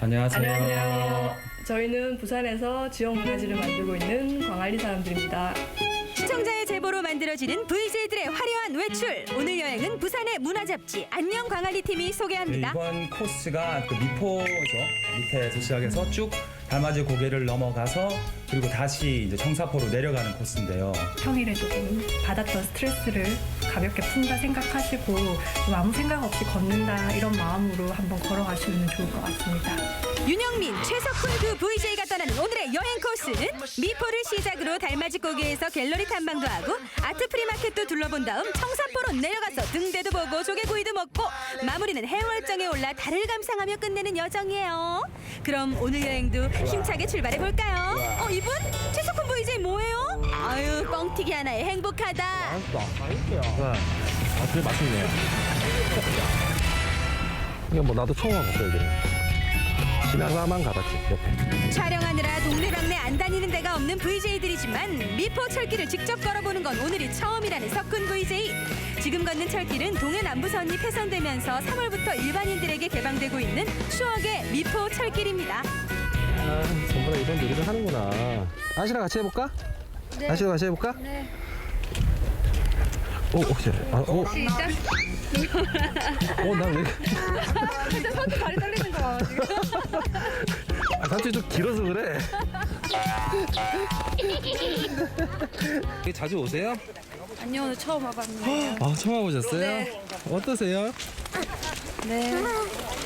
안녕하세요. 안녕하세요. 저희는 부산에서 지역 문화지를 만들고 있는 광안리 사람들입니다. 시청자의 제보로 만들어지는 VJ들의 화려한 외출. 오늘 여행은 부산의 문화 잡지 안녕 광안리 팀이 네, 소개합니다. 이번 코스가 그 미포죠. 밑에서 시작해서 쭉 달맞이 고개를 넘어가서 그리고 다시 이제 청사포로 내려가는 코스인데요. 평일에 조금 받았던 스트레스를 가볍게 푼다 생각하시고 좀 아무 생각 없이 걷는다 이런 마음으로 한번 걸어가시면 좋을 것 같습니다. 윤영민, 최석훈 두 VJ가 떠나는 오늘의 여행 코스는 미포를 시작으로 달맞이 고개에서 갤러리 탐방도 하고 아트 프리마켓도 둘러본 다음 청사포로 내려가서 등대도 보고 조개구이도 먹고 마무리는 해월정에 올라 달을 감상하며 끝내는 여정이에요. 그럼 오늘 여행도 힘차게 출발해 볼까요? 어 이분 최석훈 VJ 뭐예요? 아유 뻥튀기 하나에 행복하다. 아, 맛있네요. 이거 뭐 나도 처음 와봤어요, 여기는. 지나가만 가봤지, 옆에. 촬영하느라 동네방네 안 다니는 데가 없는 VJ들이지만 미포 철길을 직접 걸어보는 건 오늘이 처음이라는 석훈 VJ. 지금 걷는 철길은 동해 남부선이 폐선되면서 3월부터 일반인들에게 개방되고 있는 추억의 미포 철길입니다. 아, 전부 다 이런 놀이를 하는구나. 아시랑 같이 해볼까? 네. 아시랑 같이 해볼까? 네. 오, 오, 제, 아, 오. 시작. 어, 나 왜. 진짜 손 다리 떨리는 거 봐. 지금. 아, 갑자기 좀 길어서 그래. 여기 자주 오세요? 아니요 오늘 처음 와봤는데. 아, 처음 와보셨어요? 어떠세요? 네.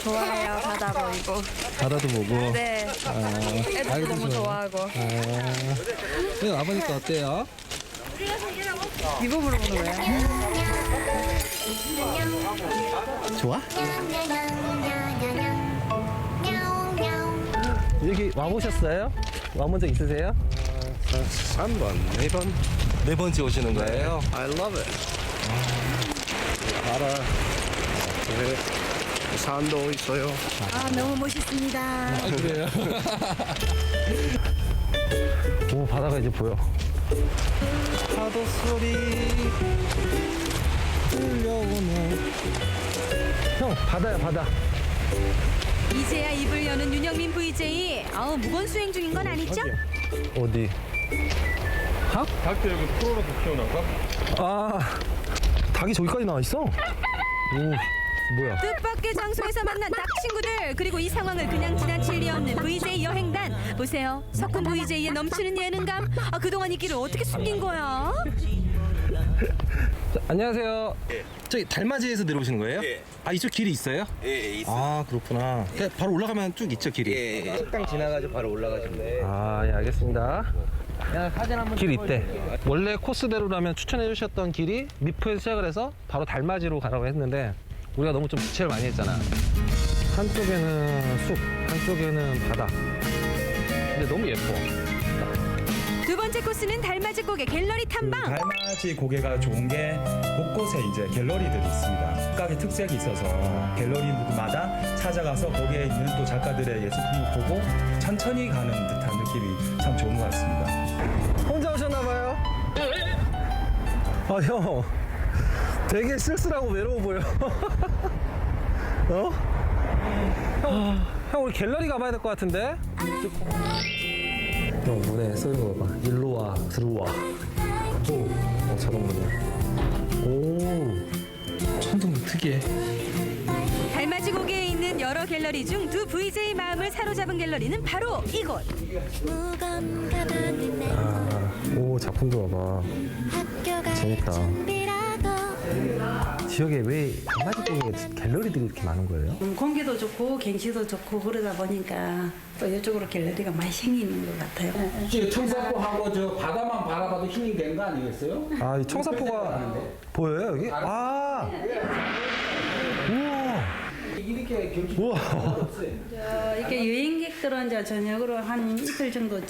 좋아요 바다 보이고. 바다도 보고. 네. 아, 애들 아이고, 너무. 좋아하고. 아, 여기 와보니까 어때요? 이거 물어보는 거예요? 좋아? 여기 와보셨어요? 와본 적 있으세요? 3번, 4번. 네 번째 오시는 거예요? I love it. 알아. 네. 산도 있어요. 아 너무 멋있습니다. 아, 그래요? 오, 바다가 이제 보여. 파도 소리 들려오네. 형, 바다야, 바다. 이제야 입을 여는 윤영민 VJ. 아우 무건 수행 중인 건 아니죠? 어디? 닭? 닭도 여기 프로로 키우나가? 아, 닭이 저기까지 나와 있어? 오, 뭐야? 뜻밖의 장소에서 만난 닭 친구들 그리고 이 상황을 그냥 지나칠 리 없는 VJ 여행단 보세요 석훈 VJ의 넘치는 예능감 아, 그동안 이 길을 어떻게 숨긴 거야? 자, 안녕하세요. 저기 달맞이에서 내려오시는 거예요? 예. 아 이쪽 길이 있어요? 예, 있어. 아 그렇구나. 그냥 바로 올라가면 쭉 있죠 길이. 예, 식당 지나가지고 바로 올라가시면 돼요. 아, 예, 알겠습니다. 길 있대. 원래 코스대로라면 추천해 주셨던 길이 미프에서 시작을 해서 바로 달맞이로 가라고 했는데 우리가 너무 좀 지체를 많이 했잖아. 한쪽에는 숲, 한쪽에는 바다. 근데 너무 예뻐. 두 번째 코스는 달맞이 고개 갤러리 그 탐방 달맞이 고개가 좋은 게 곳곳에 이제 갤러리들이 있습니다. 각각의 특색이 있어서 갤러리마다 찾아가서 거기에 있는 또 작가들의 예술품을 보고 천천히 가는 듯한 느낌이 참 좋은 것 같습니다. 혼자 오셨나봐요? 아, 형. 되게 쓸쓸하고 외로워 보여. 어? 형, 형, 우리 갤러리 가봐야 될 것 같은데? 형, 문에 써있는 거 봐. 일로 와, 들어와. 오, 어, 자동 문이야. 오. 천둥 특이해. 달맞이 고개에 있는 여러 갤러리 중 두 VJ 마음을 사로잡은 갤러리는 바로 이곳 아, 오, 작품도 봐봐. 재밌다. 지역에 왜 강아지 쪽에 갤러리들이 이렇게 많은 거예요? 음, 공기도 좋고 경치도 좋고 그러다 보니까 또 이쪽으로 갤러리가 많이 생기는 것 같아요. 혹시 청사포하고 저 바다만 바라봐도 힐링되는 거 아니겠어요? 아, 이 청사포가 보여요, 여기? 아! 우와! 이렇게 경치 우와! 어, 이렇게 여행객들은 이제 저녁으로 한 이틀 정도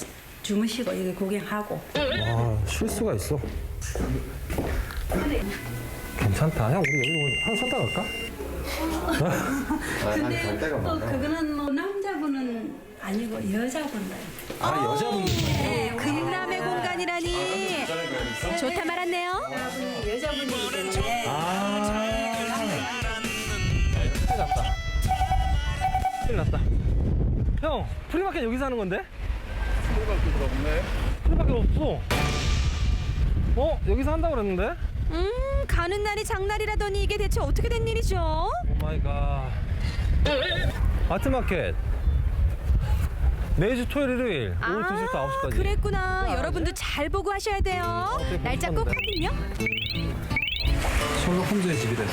주무시고 여기 구경하고 와, 쉴 수가 있어. 괜찮다. 형, 우리 여기 오늘 한 쉬었다 갈까? 근데 또 그거는 뭐 남자분은 아니고 여자분들 아, 여자분. 네, 금남의 공간이라니 좋다 말았네요 여자분이 여자분이기 때문에 아. 큰일 났다. 큰일 났다. 형 프리마켓 여기서 하는 건데? 프리마켓 없네. 프리마켓 없어. 어 여기서 한다고 그랬는데? 음, 가는 날이 장날이라더니 이게 대체 어떻게 된 일이죠? 오 마이 갓. 아트마켓. 매주 토요일 일요일 오후 2시부터 9시까지. 아, 그랬구나. 여러분도 잘 보고 하셔야 돼요. 날짜 꼭 확인요. 셜록 홈즈의 집이래.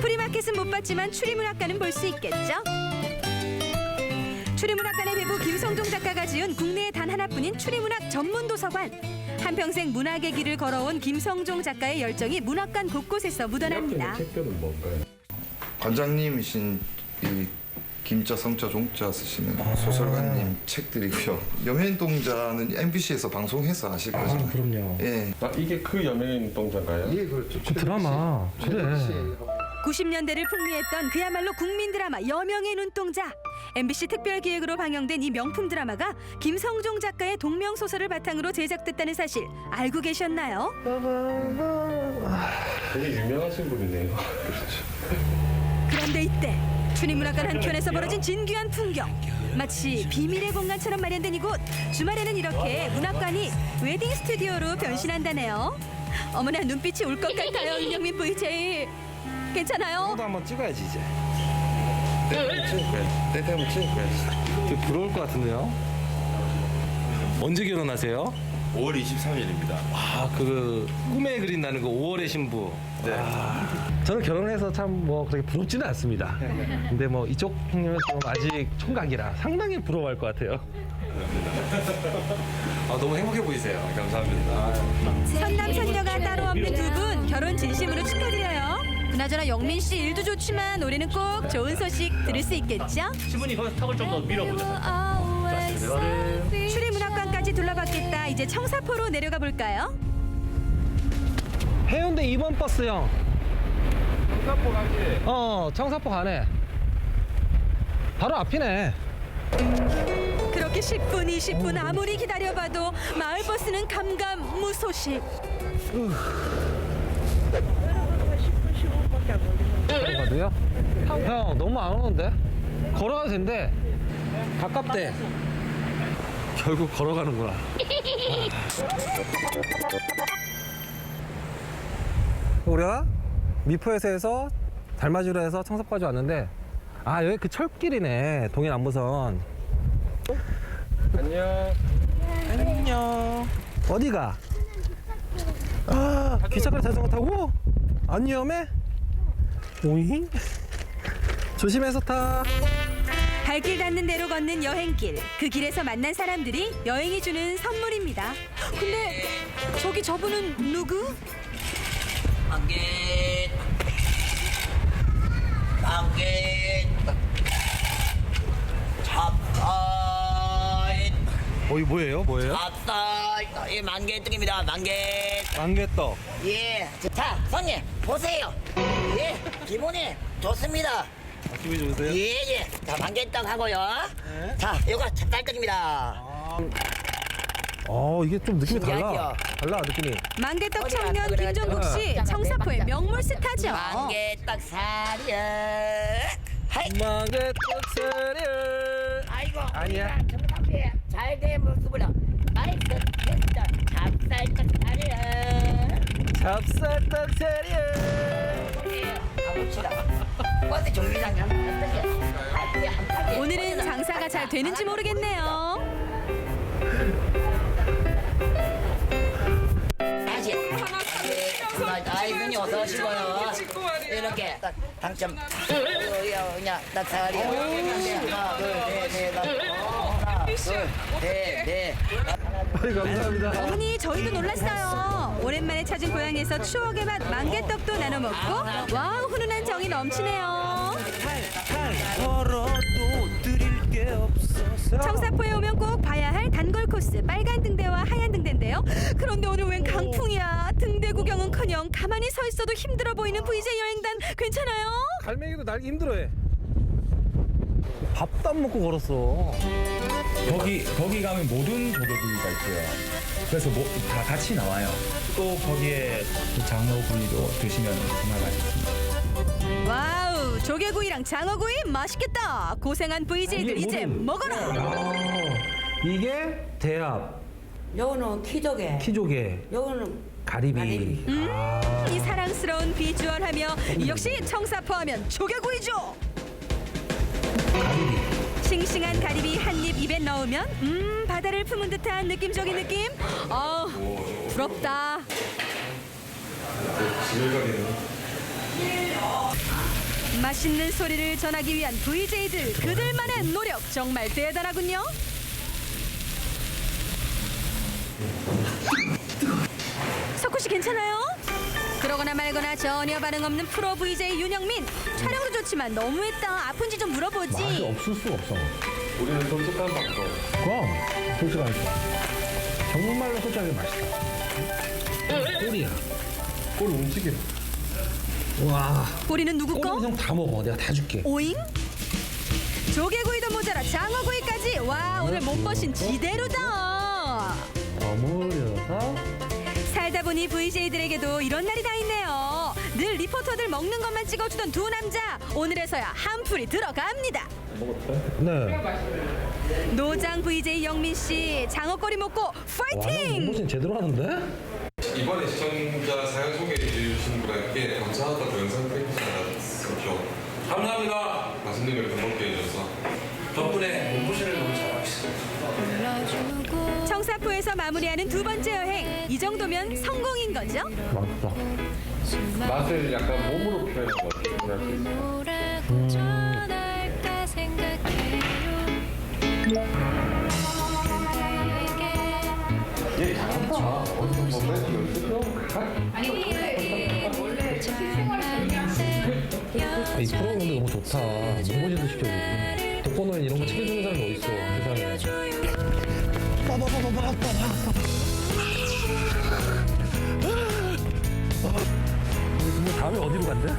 프리마켓은 못 봤지만 추리문학관은 볼 수 있겠죠? 추리문학관의 배부 김성종 작가가 지은 국내에 단 하나뿐인 추리문학 전문 도서관. 한평생 문학의 길을 걸어온 김성종 작가의 열정이 문학관 곳곳에서 묻어납니다. 책들은 뭔가요? 관장님이신 이 김자, 성자, 종자 쓰시는 소설가님 책들이고요. 염현동자는 MBC에서 방송해서 아실 거죠. 그럼요. 예. 아 이게 그 연예인 동자인가요? 예, 그렇죠. 그 드라마. 그래. 90년대를 풍미했던 그야말로 국민 드라마 여명의 눈동자. MBC 특별 기획으로 방영된 이 명품 드라마가 김성종 작가의 동명 소설을 바탕으로 제작됐다는 사실 알고 계셨나요? 되게 유명하신 분이네요. 그런데 이때 추리문학관 한켠에서 벌어진 진귀한 풍경. 마치 비밀의 공간처럼 마련된 이곳. 주말에는 이렇게 문학관이 웨딩 스튜디오로 변신한다네요. 어머나 눈빛이 울 것 같아요, 윤영민 VJ. 괜찮아요? 도 한번 찍어야지 이제. 때 찍을 거야. 때 되면 찍을 거야. 되게 부러울 것 같은데요. 언제 결혼하세요? 5월 23일입니다. 아, 그 꿈에 그린다는 거 5월의 신부. 네. 저는 결혼해서 참 뭐 그렇게 부럽지는 않습니다. 근데 뭐 이쪽 형님은 좀 아직 총각이라 상당히 부러워할 것 같아요. 아, 너무 행복해 보이세요. 감사합니다. 선남 선녀가 따로 없는 두 분 결혼 진심으로 축하드려요. 그나저나 영민 씨 일도 좋지만 올해는 꼭 좋은 소식 들을 수 있겠죠? 거기서 턱을 좀 더 밀어보자. 추리문학관까지 둘러봤겠다. 이제 청사포로 내려가 볼까요? 해운대 2번 버스 형. 청사포 가지? 어, 청사포 가네. 바로 앞이네. 그렇게 10분, 20분 아무리 기다려봐도 마을버스는 감감 무소식. 걸어가도요? 형, 너무 안 오는데? 걸어가도 된대. 가깝대. 결국 걸어가는구나. 우리가 미포에서에서 달마주로 해서 청사까지 왔는데 아 여기 그 철길이네 동해 남부선 안녕. 안녕 어디가? 아 기차까지 자전거 타고? 안 위험해? 오잉? 조심해서 타 발길 닿는 대로 걷는 여행길. 그 길에서 만난 사람들이 여행이 주는 선물입니다. 근데 저기 저분은 누구? 만개. 만개. 찹쌀. 어 이거 뭐예요? 뭐예요? 찹쌀. 예, 만개떡입니다. 만개. 안개떡 예. 자, 손님 보세요. 예, 기분이 좋습니다. 기분이 좋으세요? 예, 예. 자, 만개떡 하고요. 자, 이거 찹쌀떡입니다. 어 이게 좀 느낌이 달라? 달라 느낌이 어디가 청년 그래가지고 김종국 씨짱 청사포의 짱 명물 스타죠. 만개떡 사려. 하이. 망개떡 사려 아이고 아니야. 잘된 모습으로 말씀했다 찹쌀떡 사려 찹쌀떡 사려 가 봅시다. 어떻게? 오늘은 장사가 잘 되는지 모르겠네요. 다시 아이분이 어서 오시고요. 이렇게 딱 당첨. 그냥 딱 사려 하나 둘 셋넷 하나 둘 셋 넷 아이 감사합니다 어머니 저희도 놀랐어요. 오랜만에 찾은 고향에서 추억의 맛 망개떡도 나눠 먹고 와우 훈훈한 정이 넘치네요. 청사포에 오면 꼭 봐야 할 단골 코스 빨간 등대와 하얀 등대인데요. 그런데 오늘 웬 강풍이야. 등대 구경은커녕 가만히 서 있어도 힘들어 보이는 VJ 여행단 괜찮아요? 갈매기도 날기 힘들어해 밥도 안 먹고 걸었어 거기 거기 가면 모든 조개구이가 있고요. 그래서 뭐, 다 같이 나와요. 또 거기에 그 장어 구이도 드시면 정말 맛있습니다. 와우 조개구이랑 장어구이 맛있겠다. 고생한 VJ들 이게 이제 뭐든- 먹어라. 아, 이게 대합, 요거는 키조개. 키조개, 요거는 가리비. 가리비. 음, 아, 이 사랑스러운 비주얼하며 역시 청사포하면 조개구이죠. 가리비. 싱싱한 가리비 한 입 입에 넣으면 음 바다를 품은 듯한 느낌적인 느낌. 어 부럽다. 맛있는 소리를 전하기 위한 VJ들 그들만의 노력 정말 대단하군요. 석구 씨 괜찮아요? 그러거나 말거나 전혀 반응 없는 프로 VJ 윤영민 촬영도 좋지만 너무했다 아픈지 좀 물어보지. 맛이 없을 수가 없어. 우리는 솔직한 방송. 그럼 솔직하니까. 정말로 솔직하게 맛있다. 꼬리야. 꼴 움직여. 와. 꼬리는 누구 거? 꼬리는 형다 먹어. 내가 다 줄게. 오잉? 조개구이도 모자라 장어구이까지 와 오늘 몸버신 지대로다 버무려서 살다 보니 VJ들에게도 이런 늘 리포터들 먹는 것만 찍어주던 두 남자 오늘에서야 한풀이 들어갑니다 네. 노장 VJ 영민 씨 장어꼬리 먹고 와, 파이팅! 몸보신 제대로 하는데? 이번에 시청자 사연 소개해 주신 분에게 감사하다고 영상 편집하셨죠. 감사합니다. 맛있는 걸 먹게 해줘서. 덕분에 몸보신을 너무 잘하셨어요. 청사포에서 마무리하는 두 번째 여행 이 정도면 성공인 거죠? 맛있다. 맛을 약간 몸으로 표현한 것 같아요. 얘 잘한다. 어디서 뭐 아, 이 프로그램도 너무 좋다. 몸보신도 시켜주고. 독거노인 이런 거 챙겨주는 사람이 어딨어, 세상에. 근데 다음에 어디로 간대?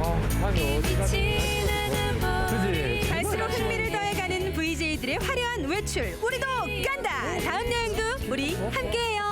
아, 다음에 어디 가지? 그지? 갈수록 흥미를 더해가는 VJ들의 화려한 외출. 우리도 간다. 네. 다음 여행도 우리 어? 함께해요.